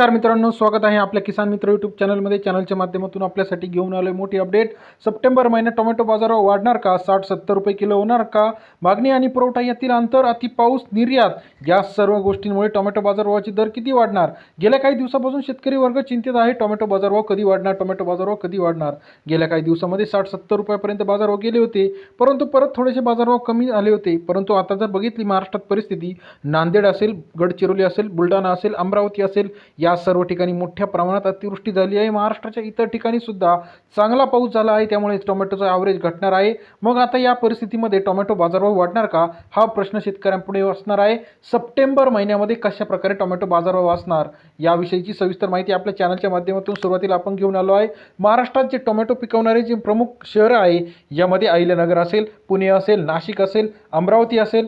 नमस्कार मित्रांनो स्वागत आहे आपल्या किसान मित्र यूट्यूब चॅनलमध्ये चॅनलच्या माध्यमातून आपल्यासाठी घेऊन आलोय मोठी अपडेट सप्टेंबर महिन्यात टोमॅटो बाजार वाढणार का? साठ सत्तर रुपये किलो होणार का? मागणी आणि पुरवठा यातील अंतर अति पाऊस निर्यात या सर्व गोष्टींमुळे टोमॅटो बाजारभावाचे दर किती वाढणार? गेल्या काही दिवसापासून शेतकरी वर्ग चिंतित आहे टोमॅटो बाजारभाव कधी वाढणार? टोमॅटो बाजारभाव कधी वाढणार? गेल्या काही दिवसामध्ये साठ सत्तर रुपयापर्यंत बाजारभाव गेले होते परंतु परत थोडेसे बाजारभाव कमी आले होते. परंतु आता जर बघितली महाराष्ट्रात परिस्थिती नांदेड असेल गडचिरोली असेल बुलढाणा असेल अमरावती असेल या सर्व ठिकाणी मोठ्या प्रमाणात अतिवृष्टी झाली आहे. महाराष्ट्राच्या इतर ठिकाणी सुद्धा चांगला पाऊस झाला आहे. त्यामुळे टोमॅटोचा ॲव्हरेज घटणार आहे. मग आता या परिस्थितीमध्ये टोमॅटो बाजारभाव वाढणार का? हा प्रश्न शेतकऱ्यांपुढे असणार आहे. सप्टेंबर महिन्यामध्ये कशा प्रकारे टोमॅटो बाजारभाव असणार याविषयीची सविस्तर माहिती आपल्या चॅनलच्या माध्यमातून सुरुवातीला आपण घेऊन आलो आहे. महाराष्ट्रात जे टोमॅटो पिकवणारे जे प्रमुख शहरं आहे यामध्ये अहिल्यानगर असेल पुणे असेल नाशिक असेल अमरावती असेल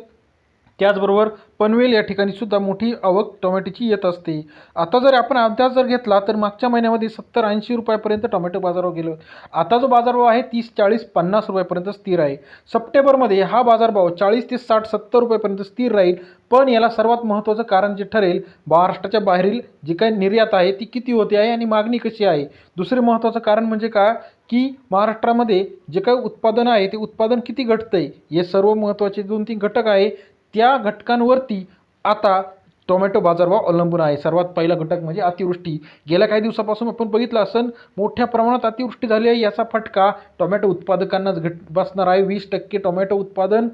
त्याचबरोबर पनवेल या ठिकाणी सुद्धा मोठी आवक टोमॅटोची येत असते. आता जर आपण अभ्यास जर घेतला तर मागच्या महिन्यामध्ये सत्तर ऐंशी रुपयापर्यंत टोमॅटो बाजारभाव गेलो. आता जो बाजारभाव आहे तीस चाळीस पन्नास रुपयापर्यंत स्थिर आहे. सप्टेंबरमध्ये हा बाजारभाव चाळीस ते साठ सत्तर रुपयापर्यंत स्थिर राहील. पण याला सर्वात महत्त्वाचं कारण जे ठरेल महाराष्ट्राच्या बाहेरील जी काही निर्यात आहे ती किती होते आहे आणि मागणी कशी आहे? दुसरे महत्त्वाचं कारण म्हणजे का? की महाराष्ट्रामध्ये जे काही उत्पादन आहे ते उत्पादन किती घटतं आहे हे सर्व महत्त्वाचे दोन तीन घटक आहे. त्या घटकांवरती आता टोमॅटो बाजारभाव अवलंबून आहे. सर्वात पहिला घटक म्हणजे अतिवृष्टी. गेल्या काही दिवसापासून आपण बघितलं असन मोठ्या प्रमाणात अतिवृष्टी झाली आहे याचा फटका टोमॅटो उत्पादकांनाच घट बसणार आहे. वीस टक्के टोमॅटो उत्पादन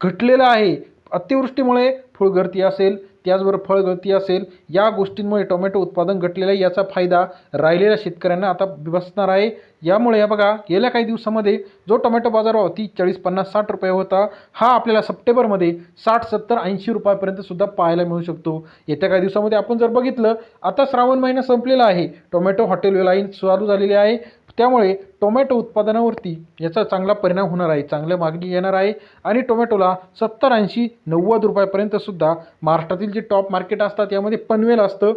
घटलेलं आहे. अतिवृष्टीमुळे फुलगळती असेल त्याचबरोबर फळगळती असेल या गोष्टींमुळे टोमॅटो उत्पादन घटलेलं आहे याचा फायदा राहिलेल्या शेतकऱ्यांना आता बसणार आहे. यामुळे या बघा गेल्या काही दिवसामध्ये जो टोमॅटो बाजारभाव होती चाळीस पन्नास साठ रुपये होता. हा आपल्याला सप्टेंबरमध्ये साठ सत्तर ऐंशी रुपयापर्यंत सुद्धा पाहायला मिळू शकतो. येत्या काही दिवसामध्ये आपण जर बघितलं आता श्रावण महिना संपलेला आहे. टोमॅटो हॉटेल लाईन चालू झालेली आहे. त्यामुळे टोमॅटो उत्पादनावरती याचा चांगला परिणाम होणार आहे. चांगल्या मागणी येणार आहे आणि टोमॅटोला सत्तर ऐंशी नव्वद रुपयापर्यंतसुद्धा महाराष्ट्रातील जे टॉप मार्केट असतात यामध्ये पनवेल असतं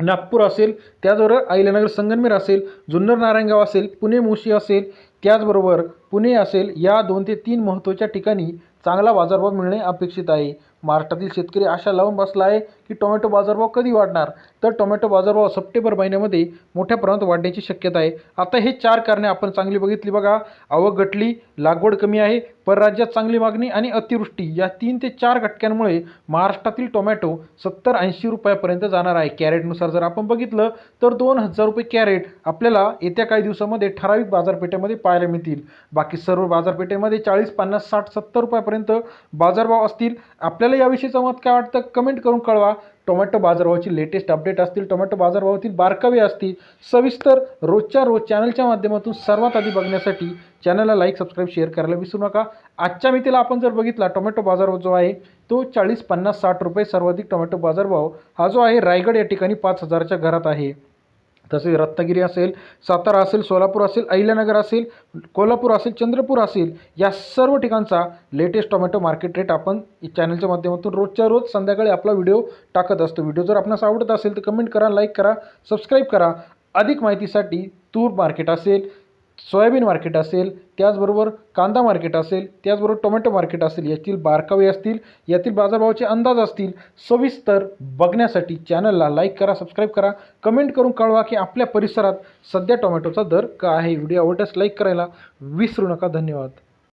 नागपूर असेल त्याचबरोबर अहिल्यानगर संगनमेर असेल जुन्नर नारायणगाव असेल पुणे मुशी असेल त्याचबरोबर पुणे असेल या दोन ते तीन महत्त्वाच्या ठिकाणी चांगला बाजारभाव मिळणे अपेक्षित आहे. महाराष्ट्रातील शेतकरी आशा लावून बसला आहे की टोमॅटो बाजारभाव कधी वाढणार? तर टोमॅटो बाजारभाव सप्टेंबर महिन्यामध्ये मोठ्या प्रमाणात वाढण्याची शक्यता आहे. आता हे चार कारणे आपण चांगली बघितली बघा. आवक घटली लागवड कमी आहे परराज्यात चांगली मागणी आणि अतिवृष्टी या तीन ते चार घटकांमुळे महाराष्ट्रातील टोमॅटो सत्तर ऐंशी रुपयापर्यंत जाणार आहे. कॅरेटनुसार जर आपण बघितलं तर दोन हजार रुपये कॅरेट आपल्याला येत्या काही दिवसामध्ये ठराविक बाजारपेठेमध्ये पाहायला मिळतील. बाकी सर्व बाजारपेठेमध्ये चाळीस पन्नास साठ सत्तर रुपयापर्यंत बाजारभाव असतील. आपल्याला याविषयीचं मत काय वाटतं कमेंट करून कळवा. टोमॅटो बाजारभावाची लेटेस्ट अपडेट असतील टोमॅटो बाजारभावातील बारकावे असतील सविस्तर रोजच्या रोज चॅनलच्या माध्यमातून सर्वात आधी बघण्यासाठी चॅनलला लाईक सबस्क्राईब शेअर करायला विसरू नका. आजच्या मितीला आपण जर बघितला टोमॅटो बाजारभाव जो आहे तो चाळीस पन्नास साठ रुपये सर्वाधिक टोमॅटो बाजारभाव हा जो आहे रायगड या ठिकाणी पाच हजाराच्या घरात आहे. तसेच रत्नागिरी असेल सातारा असेल सोलापूर असेल अहिल्यानगर असेल कोल्हापूर असेल चंद्रपूर असेल या सर्व ठिकाणचा लेटेस्ट टोमॅटो मार्केट रेट आपण चॅनलच्या माध्यमातून रोजच्या रोज संध्याकाळी आपला व्हिडिओ टाकत असतो. व्हिडिओ जर आपणास आवडत असेल तर कमेंट करा लाईक करा सबस्क्राईब करा. अधिक माहितीसाठी तूर मार्केट असेल सोयाबीन मार्केट असेल त्याचबरोबर कांदा मार्केट असेल त्याचबरोबर टोमॅटो मार्केट असेल यातील बारकावे असतील यातील बाजारभावाचे अंदाज असतील सविस्तर बघण्यासाठी चॅनलला लाईक करा सबस्क्राईब करा. कमेंट करून कळवा की आपल्या परिसरात सध्या टोमॅटोचा दर का आहे. व्हिडिओ आवडल्यास लाईक करायला विसरू नका. धन्यवाद.